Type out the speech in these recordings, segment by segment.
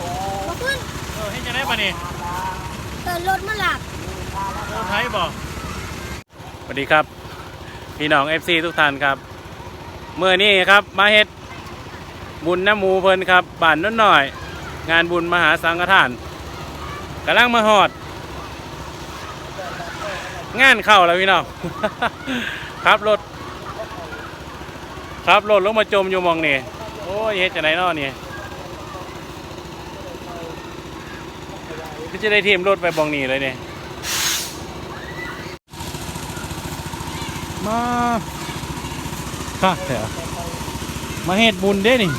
บ่ขึ้นเออให้จะได๋บัดนี้เกิดรถมาหลับเออไทยบอกสวัสดีครับ พี่น้อง FC ทุกท่านครับเมื่อนี้ครับมาเฮ็ดบุญน้ำมูเพิ่นครับบ้านนิดหน่อย งานบุญมหาสังฆทานกำลังมาหอด งานเข้าแล้วพี่น้อง ครับรถ ครับรถลงมาจมอยู่มองนี่โอ้ยเฮ็ดจะไหนนอนี่ย จะได้ทีมรถไปบองนี่เลยเนี่ยมาค่ะแถวมาเฮ็ดบุญเด้นี่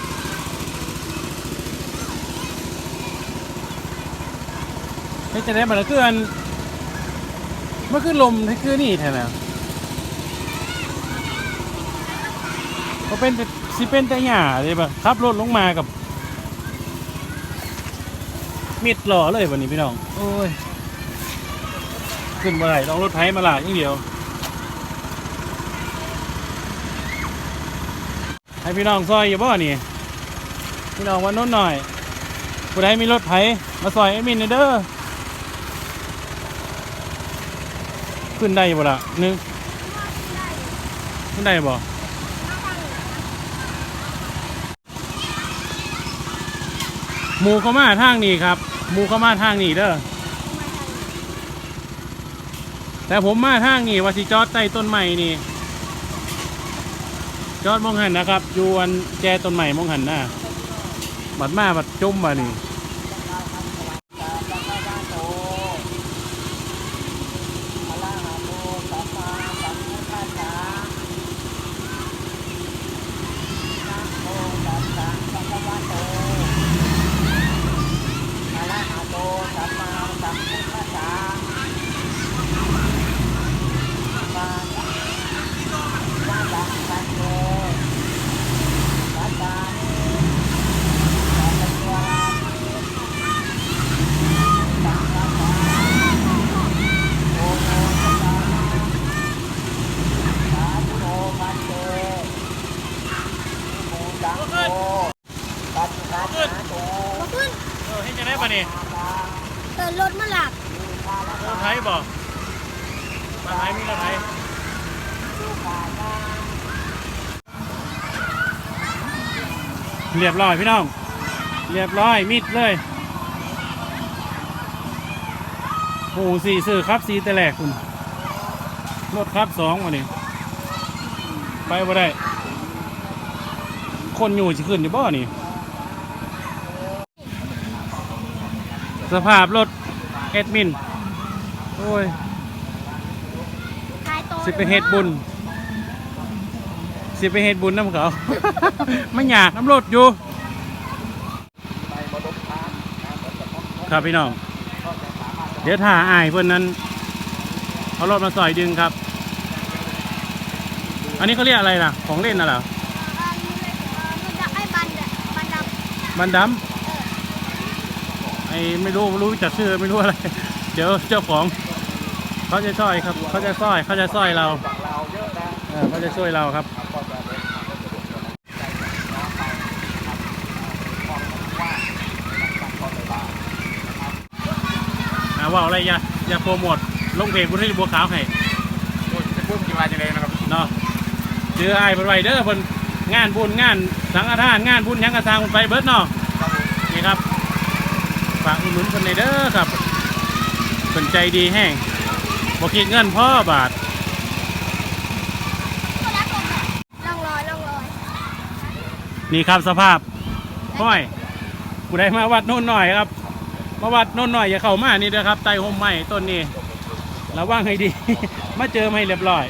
เฮ็ดจะได้มาแล้วคืออันมันคือลมที่คือนี่แท้แล้วก็เป็นสิเป็นแต่หญ้าเลยปะขับรถลงมากับ มิดหล่อเลยวันนี้พี่น้อง โอ้ย ขึ้นมาไหนต้องรถไถมาลากอย่างเดียว ให้พี่น้องซอยอยู่บ่นี่ พี่น้องวันโน้นหน่อย ผู้ใดมีรถไถมาซอยเอ็ดมินหน่อยเด้อ ขึ้นได้บ่ล่ะหนึงขึ้นได้บ่ หมูเข้ามาทางนี้ครับหมูเข้ามาทางนี้เด้อแต่ผมมาทางนี้ว่าสิจอดใต้ต้นไม้นี่ จอดมองหันนะครับอยู่อันแจต้นไม้มองหันหน้าบัดมาบัดจุ่มมานี่ ขึ้นมาขึ้นเออให้จะได้ปะนี่เตินรถมาหลักรถไทยบอกมาไทยมีรถไทยเรียบร้อยพี่น้อง เรียบร้อยมิดเลยโอ้โหสี่ซื้อครับสีแต่แรกคุณรถครับสองวันนี้ไปบ่ได้ คนอยู่จะขึ้นอยู่บ่นี่ สภาพรถเอ็ดมิน โอ้ย ขายโตสิไปเฮ็ดบุญ สิไปเฮ็ดบุญน้ำเขา ไม่อยากน้ำรถอยู่ ครับพี่น้อง เดี๋ยวถ่าอายเพื่อนนั้นเอารถมาสอยดึงครับ อันนี้เขาเรียกอะไรนะของเล่นน่ะเหรอ อันมันจะให้บันเนี่ยบันดำบันดำไอ้ไม่รู้รู้จักชื่อไม่รู้อะไร เดี๋ยวเจ้าของเขาจะช่วยครับเขาจะช่วยเขาจะช่วยเราเออเขาจะช่วยเราครับอ่าว่าอะไรอย่าอย่าโปรโมทลงเพจบุญที่บัวขาวให้จะพูดกี่วันยังไงนะครับเนาะเจอไอ้ายเพิ่นไว้เด้อเพิ่น งานบุญงานสังฆทานงานบุญหยังกระทางเพิ่นไปเบิดเนาะนี่ครับฝากอุดหนุนเพิ่นในเด้อครับเพิ่นใจดีแห้งบ่คิดเงินพ่อบาทล่องลอยล่องลอยนี่ครับสภาพห้อยผู้ใดมาวัดโน่นหน่อยครับ มาวัดโน่นหน่อยอย่าเข้ามานี่เด้อครับใต้ห่มไม้ต้นนี้ระวังให้ดี มาเจอไม่เรียบร้อย